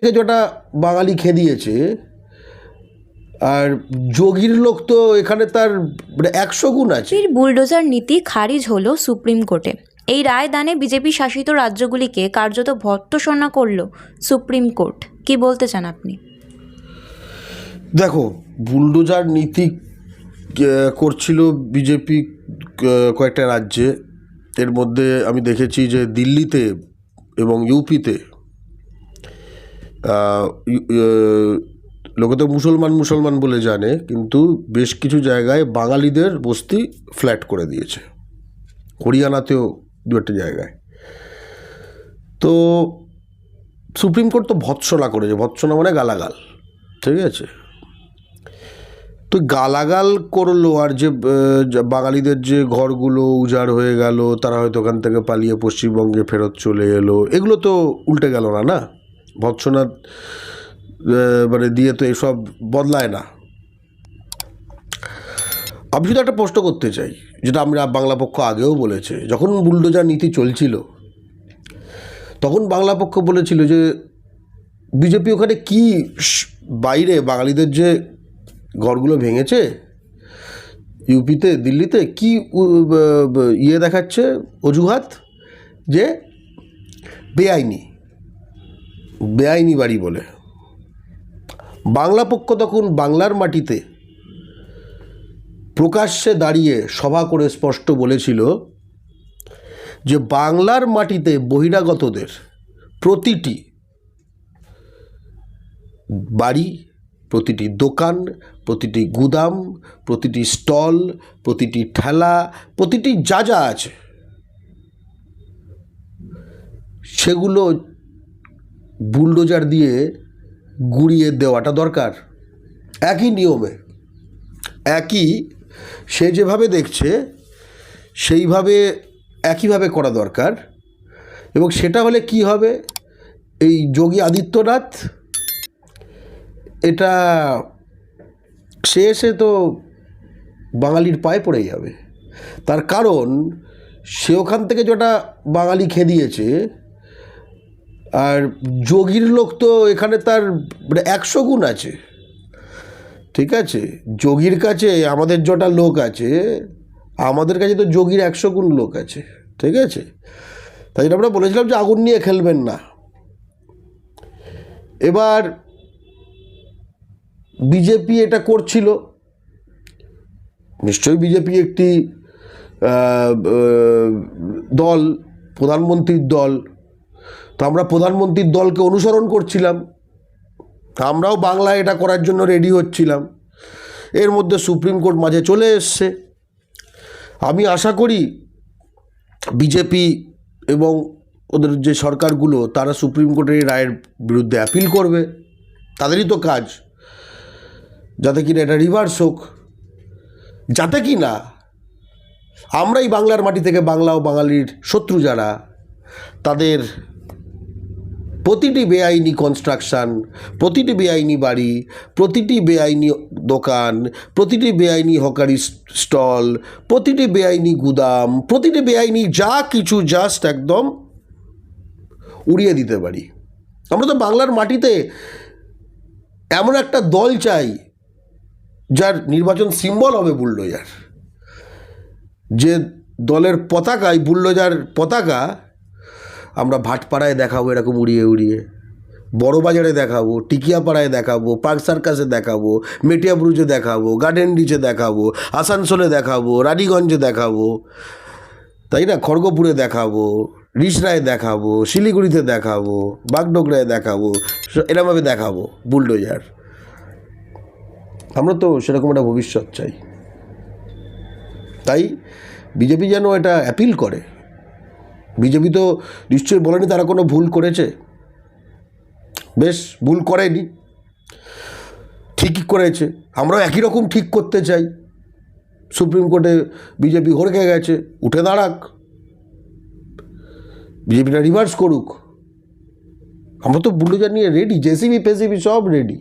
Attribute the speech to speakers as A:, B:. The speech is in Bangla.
A: থেকে যেটা বাঙালি খেদিয়েছে আর যোগীর লোক তো এখানে তার মানে একশো গুণ আছে।
B: বুলডোজার নীতি খারিজ হলো সুপ্রিম কোর্টে। এই রায় দানে বিজেপি শাসিত রাজ্যগুলিকে কার্যত ভর্ৎসনা করল সুপ্রিম কোর্ট। কি বলতে চান আপনি?
A: দেখো বুলডোজার নীতি করছিল বিজেপি কয়েকটা রাজ্যে। এর মধ্যে আমি দেখেছি যে দিল্লিতে এবং ইউপিতে লোকে তো মুসলমান মুসলমান বলে জানে, কিন্তু বেশ কিছু জায়গায় বাঙালিদের বস্তি ফ্ল্যাট করে দিয়েছে। হরিয়ানাতেও দু একটা জায়গায়। তো সুপ্রিম কোর্ট তো ভৎসনা করেছে, ভৎসনা মানে গালাগাল, ঠিক আছে? তো গালাগাল করল, আর যে বাঙালিদের যে ঘরগুলো উজাড় হয়ে গেল, তারা হয়তো ওখান থেকে পালিয়ে পশ্চিমবঙ্গে ফেরত চলে এলো, এগুলো তো উল্টে গেল না না? ভৎসনা মানে দিয়ে তো এসব বদলায় না। আমি শুধু একটা প্রশ্ন করতে চাই, যেটা আমরা বাংলা পক্ষ আগেও বলেছে। যখন বুলডোজার নীতি চলছিল, তখন বাংলা পক্ষ বলেছিল যে, বিজেপি ওখানে কি বাইরে বাঙালিদের যে ঘরগুলো ভেঙেছে, ইউপিতে, দিল্লিতে, কি ইয়ে দেখাচ্ছে, অজুহাত যে বেআইনি। বেআইনি বাড়ি বলে। বাংলা পক্ষ তখন বাংলার মাটিতে প্রকাশ্যে দাঁড়িয়ে সভা করে স্পষ্ট বলেছিল যে বাংলার মাটিতে বহিরাগতদের প্রতিটি বাড়ি, প্রতিটি দোকান, প্রতিটি গুদাম, প্রতিটি স্টল, প্রতিটি ঠেলা, প্রতিটি যা যা আছে, সেগুলো বুলডোজার দিয়ে গুড়িয়ে দেওয়াটা দরকার। একই নিয়মে। একই সে যেভাবে দেখছে, সেইভাবে একইভাবে করা দরকার। এবং সেটা হলে কি হবে? এই যোগী আদিত্যনাথ, এটা সে এসে তো বাঙালির পায়ে পড়ে যাবে। তার কারণ, সে ওখান থেকে যেটা বাঙালি খেদিয়েছে আর যোগীর লোক তো এখানে তার মানে একশো গুণ আছে। ঠিক আছে? যোগীর কাছে আমাদের যটা লোক আছে, আমাদের কাছে তো যোগীর একশো গুণ লোক আছে। ঠিক আছে? তাই জন্য আমরা বলেছিলাম যে আগুন নিয়ে খেলবেন না। এবার বিজেপি এটা করছিল। নিশ্চয়ই বিজেপি একটি দল, প্রধানমন্ত্রীর দল। তো আমরা প্রধানমন্ত্রীর দলকে অনুসরণ করছিলাম। আমরাও বাংলা এটা করার জন্য রেডি হচ্ছিলাম। এর মধ্যে সুপ্রিম কোর্ট মাঝে চলে এসছে। আমি আশা করি বিজেপি এবং ওদের যে সরকারগুলো, তারা সুপ্রিম কোর্টের এই রায়ের বিরুদ্ধে অ্যাপিল করবে। তাদেরই তো কাজ। যাতে কিনা এটা রিভার্স হোক। যাতে কি না আমরাই বাংলার মাটি থেকে বাংলা ও বাঙালির শত্রু যারা, তাদের প্রতিটি বেআইনি কনস্ট্রাকশান প্রতিটি বেআইনি বাড়ি, প্রতিটি বেআইনি দোকান, প্রতিটি বেআইনি হকারি স্টল প্রতিটি বেআইনি গুদাম, প্রতিটি বেআইনি যা কিছু জাস্ট একদম উড়িয়ে দিতে পারি। আমরা তো বাংলার মাটিতে এমন একটা দল চাই, যার নির্বাচন সিম্বল হবে বুলডোজার যে দলের পতাকায় বুলডোজার পতাকা আমরা ভাটপাড়ায় দেখাবো এরকম উড়িয়ে উড়িয়ে। বড় বাজারে দেখাবো, টিকিয়াপাড়ায় দেখাবো, পার্ক সার্কাসে দেখাবো মেটিয়াব্রুজে দেখাবো, গার্ডেন ডিচে দেখাবো, আসানসোলে দেখাবো, রানীগঞ্জে দেখাবো, তাই না? খড়গপুরে দেখাবো, রিসরায় দেখাবো, শিলিগুড়িতে দেখাবো, বাগডোগরায় দেখাবো, এরমভাবে দেখাবো, বুলডোজার। আমরা তো সেরকম একটা ভবিষ্যৎ চাই। তাই বিজেপি যেন এটা অ্যাপিল করে। বিজেপি তো নিশ্চয়ই বলেনি তারা কোনো ভুল করেছে। বেশ, ভুল করেনি। ঠিকই করেছে। আমরাও একই রকম ঠিক করতে চাই। সুপ্রিম কোর্টে বিজেপি হড়কে গেছে, উঠে দাঁড়াক। বিজেপিটা রিভার্স করুক। আমরা তো বুলডোজার নিয়ে রেডি জেসিবি ফেসিবি সব রেডি